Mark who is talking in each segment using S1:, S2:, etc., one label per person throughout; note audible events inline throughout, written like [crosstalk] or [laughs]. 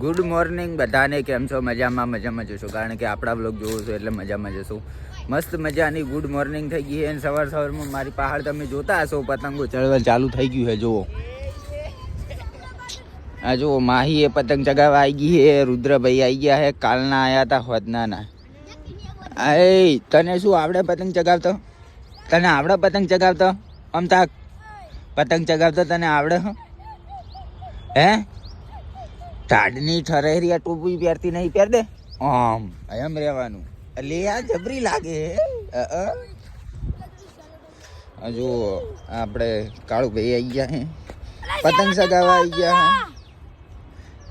S1: Good morning, બધાને કેમ છો? મજામાં મજામાં જશો કારણ કે આપણા બ્લોગ જોવો છો એટલે મજામાં જશું મસ્ત મજાની ગુડ મોર્નિંગ થઈ ગઈ અને સવાર સવારમાં મારી પહાડ તમે જોતા હશો, પતંગો ચડવા ચાલુ થઈ ગયું છે, જુઓ. આ જુઓ માહી એ પતંગ ચગાવવા આવી ગઈ છે, રુદ્રભાઈ આવી ગયા છે, કાલના આવ્યા હતા હોદનાના. એ તને શું આવડે પતંગ ચગાવતો? તને આવડે પતંગ ચગાવતો? આમ પતંગ ચગાવતો તને આવડે? હો? હે ટાઢની ઠરેરી આ ટોપી પહેરતી નહીં પહેર દે. આમ એમ રહેવાનું. એટલે આ જબરી લાગે. જુઓ આપણે કાળુભાઈ આવી ગયા હે. પતંગ સગાવા આવી ગયા હે.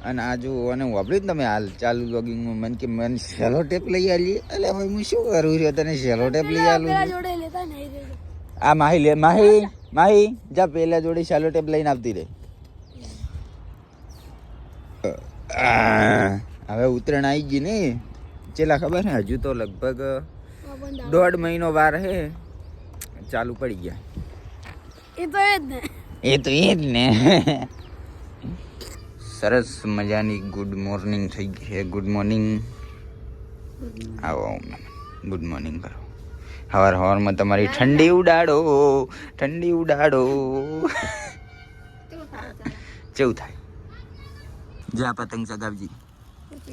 S1: અને આ જો અને વાપર્યું ને તમે હાલ ચાલુ લોગિંગમાં મને કે મને સેલો ટેપ લઈ આલી એટલે હવે હું શું કરું છું? તને સેલો ટેપ લઈ આલું છું?
S2: જોડે લેતા નહીં. રે
S1: આ માહી લે માહી માહી જા પેલા જોડે સેલો ટેપ લઈને આવતી રે આ, હવે ઉત્તરાયણ આવી ગઈ ને. ચેલા ખબર ને હજુ તો લગભગ દોઢ મહિનો વાર હે ચાલુ પડી ગયા.
S2: એ તો એ જ ને.
S1: એ તો એ જ ને. સરસ મજાની ગુડ મોર્નિંગ થઈ ગઈ છે ગુડ મોર્નિંગ આવો ગુડ મોર્નિંગ કરો. હવાર હવારમાં તમારી ઠંડી ઉડાડો ઠંડી ઉડાડો. કેવું થાય? જા પતંગ ચગાવજી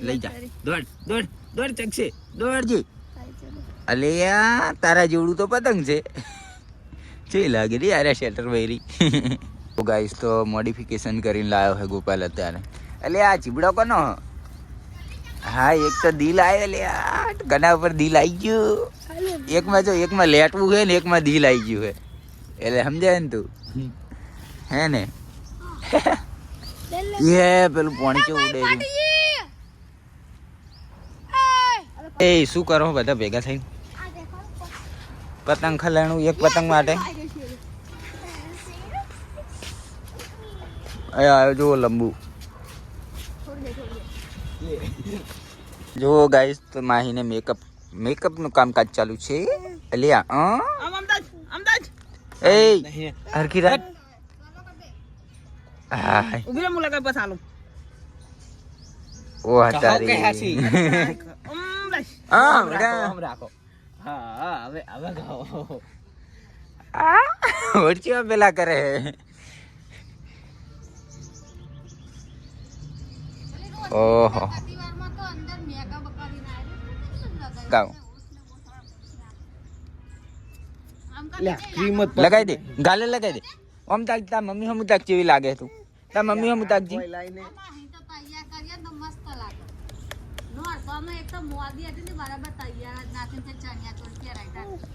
S1: લઈ જા. દોડ દોડ દોડ ચકશે. દોડજી. અલે આ તારા જેવડું તો પતંગ છે. જે લાગે રે યાર શેટર વૈરી તો ગાઈસ તો મોડિફિકેશન કરીને લાવ્યો હે ગોપાલ અત્યારે. એટલે આ ચીબડો કોનો? હા એક તો દિલ આવ્યો લે ગના ઉપર દિલ આવી ગયું. એકમાં જો એકમાં લેટવું હે ને એકમાં દિલ આવી ગયું હે. એટલે સમજાય ને તું? હે ને? એ પેલું પોણી કેવું ઉડે એ શું કરો બધા ભેગા થઈ પતંગ ખલાણું એક પતંગ માટે? એ આવ્યો જુઓ લંબુ. જુઓ ગાઈસ તો માહીને મેકઅપ મેકઅપનું કામકાજ ચાલુ છે. અલિયા અ એ હરકી રાત હાય
S3: ઊભી મુલા કઈ પસાલું
S1: ઓ હતારી હા બેટા
S3: રાખો હા હા હવે હવે ગાઓ
S1: ઓળચીઓ પેલા કરે ઓહો ગાઓ
S3: કિંમત
S1: લગાઈ દે ગાલે લગાઈ દે ઓમ તાક તા મમ્મી હમ તાક જેવી લાગે તું. તા મમ્મી હમ તાકજી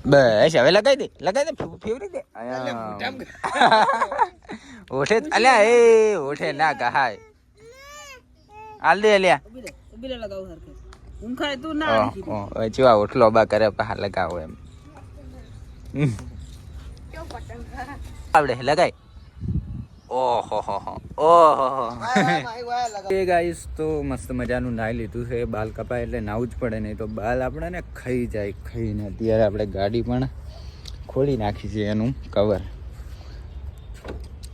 S1: બસ હવે લગાઈ દે લગાઈ દે ફેવરી દે. [laughs] ઓઠે અલ્યા એ ઓઠે ના કહાય. હાલ દે અલ્યા.
S3: ઊભી રે ઊભી રે લગાવ હરખે. હું ખાય તું ના
S1: જેવા ઓઠલો બા કરે પા લગાવો એમ. હમ. આવડે, લગાય. ઓહો, હો હો. ઓહો એ [laughs] તો મસ્ત મજાનું નાહી લીધું છે, બાલ કપાય એટલે નાવું જ પડે, નહીં તો બાલ આપણે ને ખાઈ જાય, ખાઈને. અત્યારે આપણે ગાડી પણ ખોલી નાખી છે એનું કવર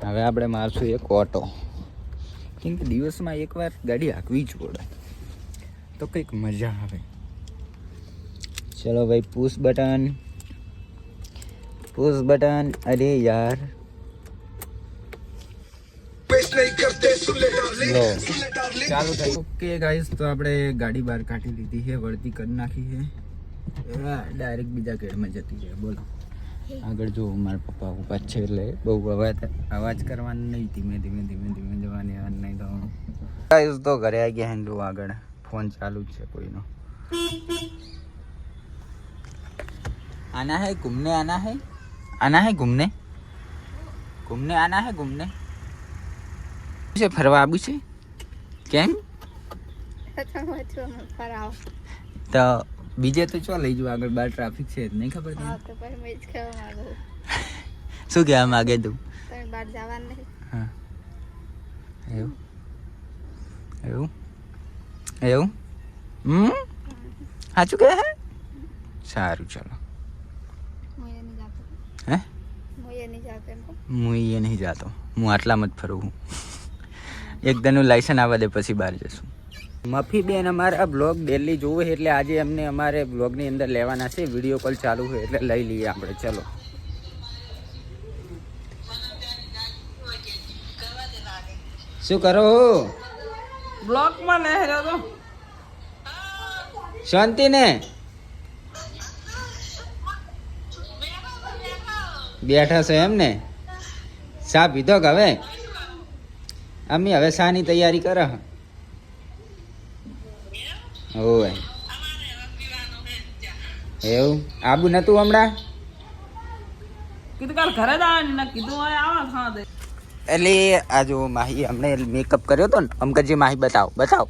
S1: હવે આપણે મારશું એક ઓટો કેમ કે દિવસમાં એકવાર ગાડી હાંકવી જ પડે. તો કંઈક મજા આવે. ચલો ભાઈ પુશ બટન પુશ બટન અરે યાર ઓકે ગાઈસ તો આપણે ગાડી બહાર કાઢી દીધી છે વળતી કરી નાખી છે ડાયરેક્ટ બીજા ગેરમાં જતી છે બોલો આગળ જો મારા પપ્પા પપ્પા છે એટલે બહુ અવાજ અવાજ કરવાની નહીં ધીમે ધીમે ધીમે ધીમે જવાની અવાજ નહીં તો ગાઈસ તો ઘરે આવી ગયા હેન્ડલું આગળ ફોન ચાલુ જ છે કોઈનો. આના હે ઘૂમને આના હે? આના હે ઘૂમને ઘૂમને આના હે ઘૂમને છે ફરવા આવું છે? કેમ? તો બીજે તો ચો લઈ જવું આગળ બહાર ટ્રાફિક છે નહીં ખબર [laughs] શું કહેવા માંગે તું? બહાર જવાનું હા. એવું? એવું? એવું? હમ? સાચું કહે સારું ચલો. હે? હું એ નહીં જાતો. હું આટલામાં જ ફરું છું. એક દનું લાયસન્સ આવવા દે પછી બહાર જશું. મફી બેન અમારા બ્લોગ ડેલી જોવે એટલે આજે અમને અમારે બ્લોગની અંદર લેવાના છે. વીડિયો કોલ ચાલુ હોય એટલે લઈ લઈએ આપણે. ચલો. શું કરો?
S3: બ્લોકમાં લે રહ્યો તો.
S1: શાંતિ ને બેઠા છો એમ ને? શા પીધો કે હવે? અમે હવે શાની તૈયારી કરે. હોવે એવું? આબુ નતું હમણાં?
S3: કીધું કાલ ઘરે જ ને કીધું આવા થવા
S1: એટલે આ જો માહી અમને મેકઅપ કર્યો હતો ને અમકરજી માહી બતાવો બતાવો.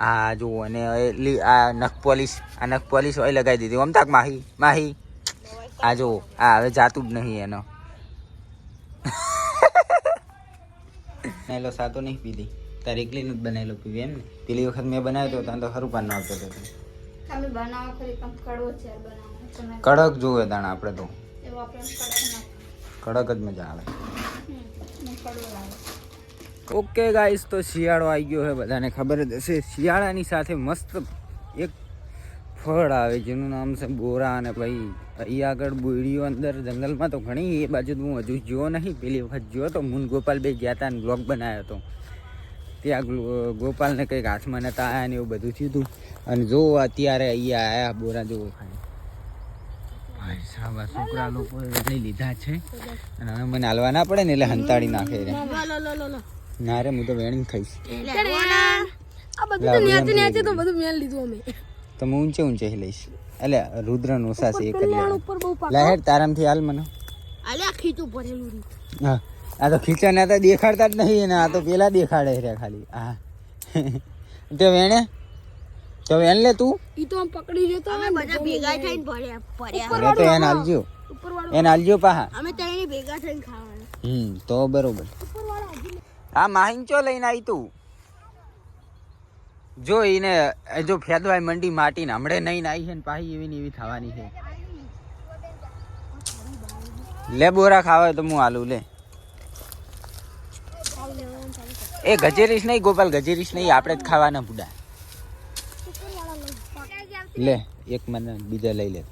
S1: આ જો અને એટલી આ નખ પોલીસ આ નખ પોલીસ હોય લગાવી દીધી. અમતાક માહી માહી. આ જો આ હવે જાતું જ નહીં એનો. બનાવેલો સાતો નહીં પીધી. તારે એકલી નથી બનાવેલો પીવી એમ ને? પેલી વખત મેં બનાવ્યો હતો ત્યાં તો ખરું પાન આવતો હતો. કડક જોવે તાણ આપણે તો.
S2: કડક
S1: જ મજા આવે. ઓકે ગાઈસ તો શિયાળો આવી ગયો છે બધાને ખબર જ હશે. શિયાળાની સાથે મસ્ત એક ફળ આવે જેનું નામ છે બોરા અને ભાઈ અહીં આગળ બોયડીઓ અંદર જંગલમાં તો ઘણી એ બાજુ હું હજુ જોયો નહીં. પેલી વખત જોયો તો મુન ગોપાલ બે ગયા હતા અને બ્લોગ બનાવ્યો હતો ત્યાં ગોપાલને કંઈક હાથમાં નતા આવ્યા ને એવું બધું થયું હતું અને જો અત્યારે અહીંયા આયા બોરા જોવો ભાઈ. સાહેબ છોકરા લોકો લઈ લીધા છે. અને હવે મને હાલવા ના પડે ને એટલે હંતાડી નાખે ના રે હું તો વેણી ખાઈશ.
S2: આ બધું તો ન્યાચે ન્યાચે તો બધું મેલ લીધું અમે.
S1: તો હું ઊંચે ઊંચે લઈશ. એટલે રુદ્ર નોસા છે એક લહેર
S2: કલ્યાણ
S1: લેવાનું.
S2: ઉપર બહુ પાક
S1: લે હેડ તારામથી હાલ મને.
S2: આલ્યા ખીચું ભરેલું
S1: હા આ તો ખીચા ને તો દેખાડતા જ નહીં ને આ તો પેલા દેખાડે રે ખાલી. હા. તો વેણે તો વેણ લે તું.
S2: ઈ તો પકડી જતો અમે બધા ભેગા થઈને ભર્યા ભર્યા.
S1: તો એને આલજો
S2: ઉપર વાળો
S1: એને હાલજો પાહા.
S2: અમે ત્રણે ભેગા થઈને ખાવાના.
S1: હમ તો બરોબર. આ માહિંચો લઈને આવી તું. જો એને જો ફેદવાય મંડી માટી ને હમણે નહીં આવી છે ને પાહી એવી ને એવી થવાની છે લે બોરા ખાવા તો હું આલુ, લે. એ ગજેરીશ નહીં, ગોપાલ, ગજેરીશ નહીં, આપણે જ ખાવાના બુડા. લે, એક મને બીજા લઈ લે.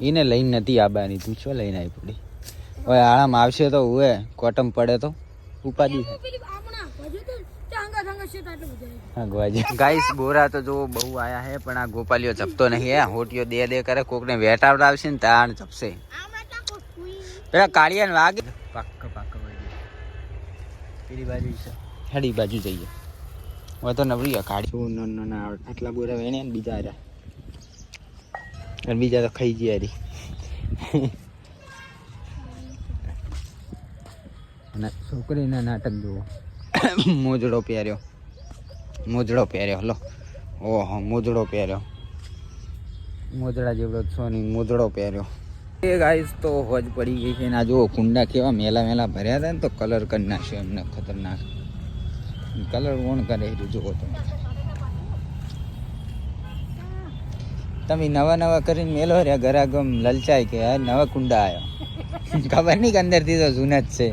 S1: એને લઈને નથી આબાની તું શું લઈને આવી પડી? હવે આરામ આવશે તો હુએ, કોટમ પડે તો. ઉપાડી થાય
S2: પેલી આપણા હજુ તો ચાંગા ચાંગા છે આટલું બધું
S1: હા ગવાજી ગાઈસ બોરા તો જો બહુ આયા હે પણ આ ગોપાલીઓ જપતો નહીં હે. હોટીઓ દે દે કરે કોકને વેટાવડ આવશે ને તાણ જપશે. પેલા કાળિયાને વાગે. પાક પાક વાગે. પેલી બાજુ છે. બાજુ જઈએ. હવે તો નબળી કાળી. શું ન ના આવડે આટલા બોરા વેણે ને બીજા રહ્યા બીજા તો ખાઈ ગયા રી. છોકરીના નાટક જુઓ. મોજડો પહેર્યો. મોજડો પહેર્યો હલો ઓહો, મોજડો પહેર્યો. મોજડા જેવડો છો નહીં મોજડો પહેર્યો. એ ગાઈસ તો હોજ પડી ગઈ છે ને, આ જુઓ, કુંડા કેવા મેલા મેલા ભર્યા હતા ને, તો કલર કરી નાખ્યો એમને, ખતરનાક. કલર કોણ કરે એ જુઓ તમે. તમે નવા નવા કરીને મેલો રહ્યા ઘરાગમ લલચાય કે, આ નવા કુંડા આવ્યો ખબર નહીં કે અંદરથી તો જૂના જ છે.